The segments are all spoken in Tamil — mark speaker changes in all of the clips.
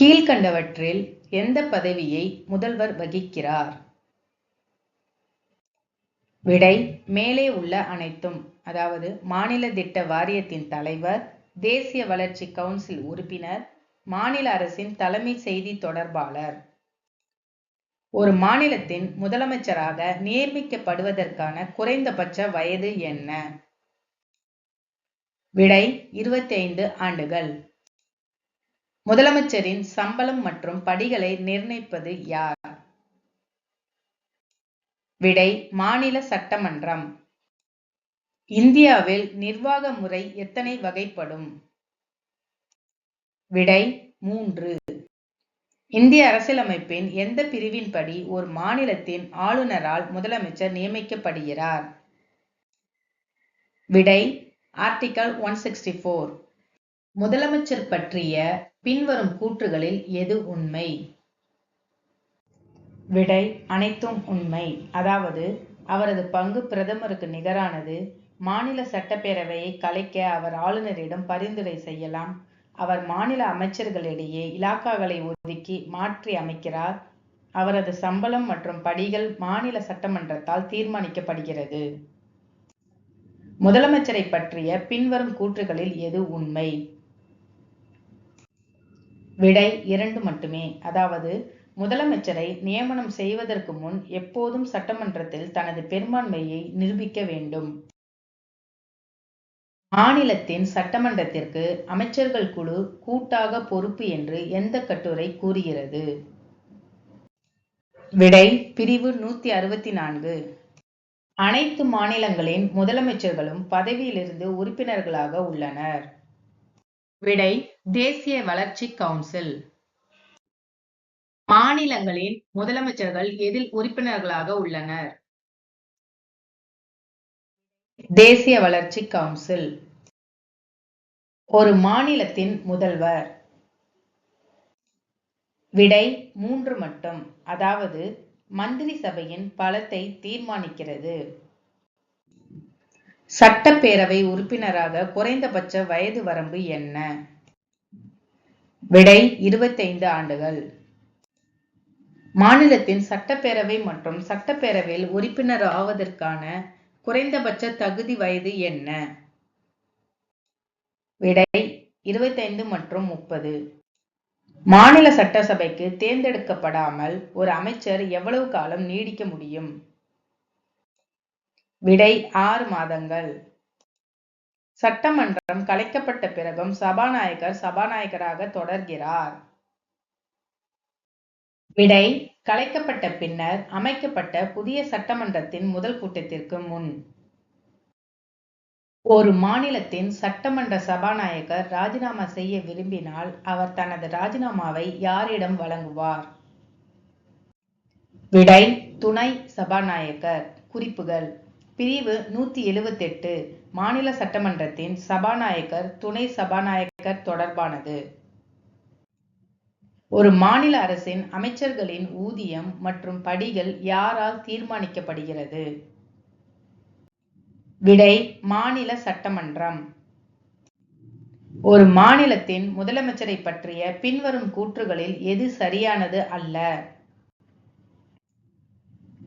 Speaker 1: கீழ்க்கண்டவற்றில் எந்த பதவியை முதல்வர் வகிக்கிறார்? விடை மேலே உள்ள அனைத்தும். அதாவது மாநில திட்ட வாரியத்தின் தலைவர் தேசிய வளர்ச்சி கவுன்சில் உறுப்பினர் மாநில அரசின் தலைமை செய்தி தொடர்பாளர். ஒரு மாநிலத்தின் முதலமைச்சராக நியமிக்கப்படுவதற்கான குறைந்தபட்ச வயது என்ன? விடை இருபத்தைந்து ஆண்டுகள். முதலமைச்சரின் சம்பளம் மற்றும் படிகளை நிர்ணயிப்பது யார்? விடை மாநில சட்டமன்றம். இந்தியாவில் நிர்வாக முறை எத்தனை வகைப்படும்? விடை மூன்று. இந்திய அரசியலமைப்பின் எந்த பிரிவின்படி ஒரு மாநிலத்தின் ஆளுநரால் முதலமைச்சர் நியமிக்கப்படுகிறார்? விடை ஆர்டிகல் ஒன் சிக்ஸ்டி ஃபோர். முதலமைச்சர் பற்றிய பின்வரும் கூற்றுகளில் எது உண்மை? விடை அனைத்தும் உண்மை. அதாவது அவரது பங்கு பிரதமருக்கு நிகரானது. மாநில சட்டப்பேரவையை கலைக்க அவர் ஆளுநரிடம் பரிந்துரை செய்யலாம். அவர் மாநில அமைச்சர்களிடையே இலாக்காக்களை ஒதுக்கி மாற்றி அமைக்கிறார். அவரது சம்பளம் மற்றும் படிகள் மாநில சட்டமன்றத்தால் தீர்மானிக்கப்படுகிறது. முதலமைச்சரை பற்றிய பின்வரும் கூற்றுகளில் எது உண்மை? விடை இரண்டு மட்டுமே. அதாவது முதலமைச்சரை நியமனம் செய்வதற்கு முன் எப்போதும் சட்டமன்றத்தில் தனது பெரும்பான்மையை நிரூபிக்க வேண்டும். மாநிலத்தின் சட்டமன்றத்திற்கு அமைச்சர்கள் குழு கூட்டாக பொறுப்பு என்று எந்த கட்டுரை கூறுகிறது? விடை பிரிவு நூத்தி அறுபத்தி நான்கு. அனைத்து மாநிலங்களின் முதலமைச்சர்களும் பதவியிலிருந்து உறுப்பினர்களாக உள்ளனர். விடை தேசிய வளர்ச்சி கவுன்சில். மாநிலங்களின் முதலமைச்சர்கள் எதில் உறுப்பினர்களாக உள்ளனர்? தேசிய வளர்ச்சி கவுன்சில். ஒரு மாநிலத்தின் முதல்வர். விடை மூன்று மட்டும். அதாவது மந்திரி சபையின் பலத்தை தீர்மானிக்கிறது. சட்டப்பேரவை உறுப்பினராக குறைந்தபட்ச வயது வரம்பு என்ன? விடை இருபத்தைந்து ஆண்டுகள். மாநிலத்தின் சட்டப்பேரவை மற்றும் சட்டப்பேரவையில் உறுப்பினர் ஆவதற்கான குறைந்தபட்ச தகுதி வயது என்ன? விடை இருபத்தைந்து மற்றும் முப்பது. மாநில சட்டசபைக்கு தேர்ந்தெடுக்கப்படாமல் ஒரு அமைச்சர் எவ்வளவு காலம் நீடிக்க முடியும்? விடை ஆறு மாதங்கள். சட்டமன்றம் கலைக்கப்பட்ட பிறகும் சபாநாயகர் சபாநாயகராக தொடர்கிறார். விடை கலைக்கப்பட்ட பின்னர் அமைக்கப்பட்ட புதிய சட்டமன்றத்தின் முதல் கூட்டத்திற்கு முன். ஒரு மாநிலத்தின் சட்டமன்ற சபாநாயகர் ராஜினாமா செய்ய விரும்பினால் அவர் தனது ராஜினாமாவை யாரிடம் வழங்குவார்? விடை துணை சபாநாயகர். குறிப்புகள் பிரிவு நூத்தி எழுவத்தெட்டு மாநில சட்டமன்றத்தின் சபாநாயகர் துணை சபாநாயகர் தொடர்பானது. ஒரு மாநில அரசின் அமைச்சர்களின் ஊதியம் மற்றும் படிகள் யாரால் தீர்மானிக்கப்படுகிறது? விடை மாநில சட்டமன்றம். ஒரு மாநிலத்தின் முதலமைச்சரை பற்றிய பின்வரும் கூற்றுகளில் எது சரியானது அல்ல?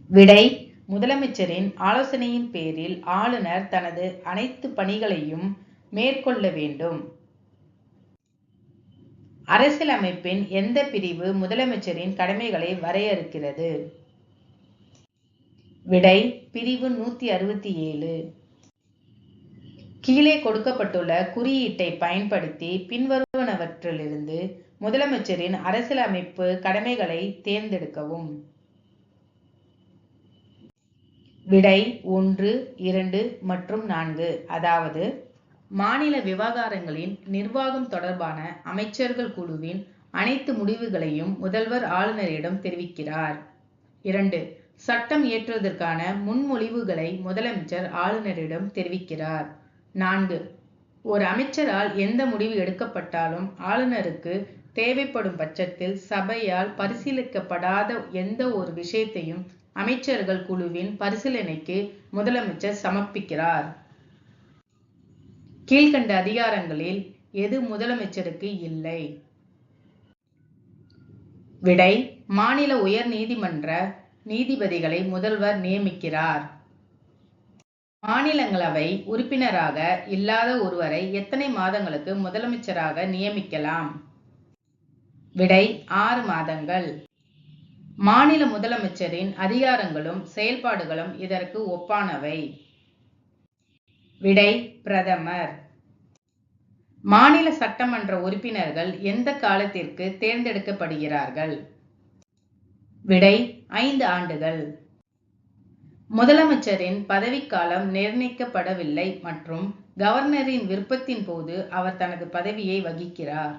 Speaker 1: விடை முதலமைச்சரின் ஆலோசனையின் பேரில் ஆளுநர் தனது அனைத்து பணிகளையும் மேற்கொள்ள வேண்டும். அரசியலமைப்பின் எந்த பிரிவு முதலமைச்சரின் கடமைகளை வரையறுக்கிறது? விடை பிரிவு நூத்தி அறுபத்தி ஏழு. கீழே கொடுக்கப்பட்டுள்ள குறியீட்டை பயன்படுத்தி பின்வருவனவற்றிலிருந்து முதலமைச்சரின் அரசியலமைப்பு கடமைகளை தேர்ந்தெடுக்கவும். விடை ஒன்று இரண்டு மற்றும் நான்கு. அதாவது மாநில விவகாரங்களின் நிர்வாகம் தொடர்பான அமைச்சர்கள் குழுவின் அனைத்து முடிவுகளையும் முதல்வர் ஆளுநரிடம் தெரிவிக்கிறார். இரண்டு சட்டம் இயற்றுவதற்கான முன்மொழிவுகளை முதலமைச்சர் ஆளுநரிடம் தெரிவிக்கிறார். நான்கு ஒரு அமைச்சரால் எந்த முடிவு எடுக்கப்பட்டாலும் ஆளுநருக்கு தேவைப்படும் பட்சத்தில் சபையால் பரிசீலிக்கப்படாத எந்த ஒரு விஷயத்தையும் அமைச்சர்கள் குழுவின் பரிசீலனைக்கு முதலமைச்சர் சமர்ப்பிக்கிறார். கீழ்கண்ட அதிகாரங்களில் எது முதலமைச்சருக்கு இல்லை? விடை மாநில உயர் நீதிமன்ற நீதிபதிகளை முதல்வர் நியமிக்கிறார். மாநிலங்களவை உறுப்பினராக இல்லாத ஒருவரை எத்தனை மாதங்களுக்கு முதலமைச்சராக நியமிக்கலாம்? விடை ஆறு மாதங்கள். மாநில முதலமைச்சரின் அதிகாரங்களும் செயல்பாடுகளும் இதற்கு ஒப்பானவை. விடை பிரதமர். மாநில சட்டமன்ற உறுப்பினர்கள் எந்த காலத்திற்கு தேர்ந்தெடுக்கப்படுகிறார்கள்? விடை ஐந்து ஆண்டுகள். முதலமைச்சரின் பதவிக்காலம் நிர்ணயிக்கப்படவில்லை மற்றும் கவர்னரின் விருப்பத்தின் போது அவர் தனது பதவியை வகிக்கிறார்.